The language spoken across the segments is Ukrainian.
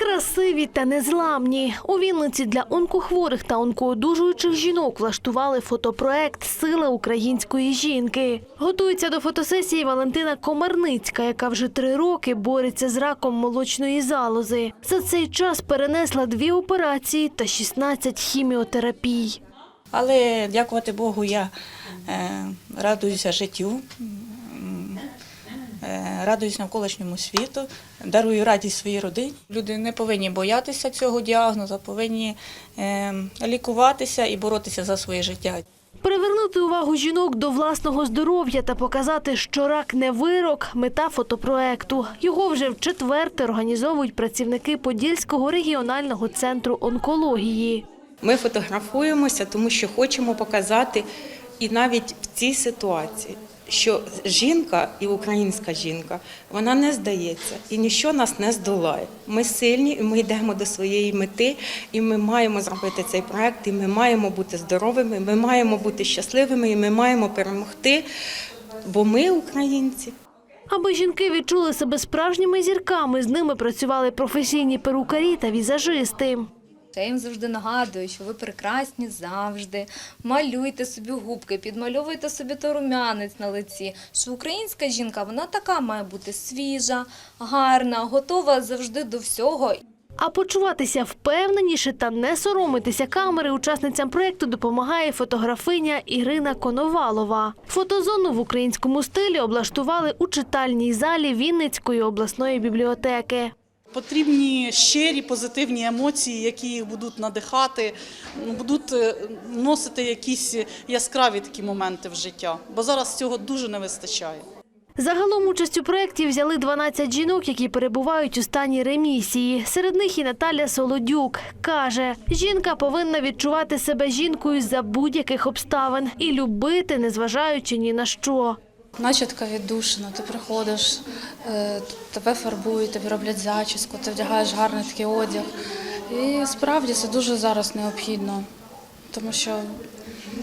Красиві та незламні. У Вінниці для онкохворих та онкоодужуючих жінок влаштували фотопроект Сила української жінки. Готується до фотосесії Валентина Комарницька, яка вже три роки бореться з раком молочної залози. За цей час перенесла дві операції та 16 хіміотерапій. Але дякувати Богу, я е, радуюся життю, радуюсь навколишньому світу, дарую радість своїй родині. Люди не повинні боятися цього діагнозу, повинні е, лікуватися і боротися за своє життя. Привернути увагу жінок до власного здоров'я та показати, що рак не вирок – мета фотопроекту. Його вже в четверте організовують працівники Подільського регіонального центру онкології. Ми фотографуємося, тому що хочемо показати і навіть в цій ситуації, що жінка і українська жінка вона не здається і нічого нас не здолає. Ми сильні, і ми йдемо до своєї мети, і ми маємо зробити цей проект, і ми маємо бути здоровими, ми маємо бути щасливими, і ми маємо перемогти, бо ми українці. Аби жінки відчули себе справжніми зірками, з ними працювали професійні перукарі та візажисти. Я їм завжди нагадую, що ви прекрасні завжди. Малюйте собі губки, підмальовуйте собі то рум'янець на лиці. Що українська жінка вона така має бути свіжа, гарна, готова завжди до всього. А почуватися впевненіше та не соромитися камери учасницям проєкту допомагає фотографиня Ірина Коновалова. Фотозону в українському стилі облаштували у читальній залі Вінницької обласної бібліотеки. Потрібні щирі позитивні емоції, які їх будуть надихати, будуть е, носити якісь яскраві такі моменти в життя. Бо зараз цього дуже не вистачає. Загалом участь у проєкті взяли 12 жінок, які перебувають у стані ремісії. Серед них і Наталя Солодюк каже, жінка повинна відчувати себе жінкою за будь-яких обставин і любити, незважаючи ні на що. Начатка віддушина, ти приходиш, е, тебе фарбують, тобі роблять зачіску, ти вдягаєш гарний такий одяг. І справді це дуже зараз необхідно, тому що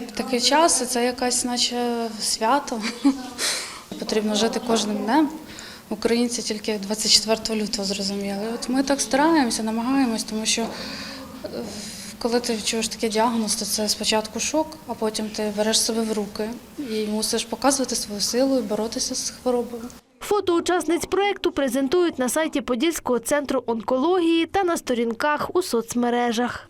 в такий час це якась наче свято. Потрібно жити кожним днем. Українці тільки 24 лютого зрозуміли. От ми так стараємося, намагаємось, тому що е, коли ти чуєш такий діагноз, то це спочатку шок, а потім ти береш себе в руки і мусиш показувати свою силу і боротися з хворобою. Фото учасниць проєкту презентують на сайті Подільського центру онкології та на сторінках у соцмережах.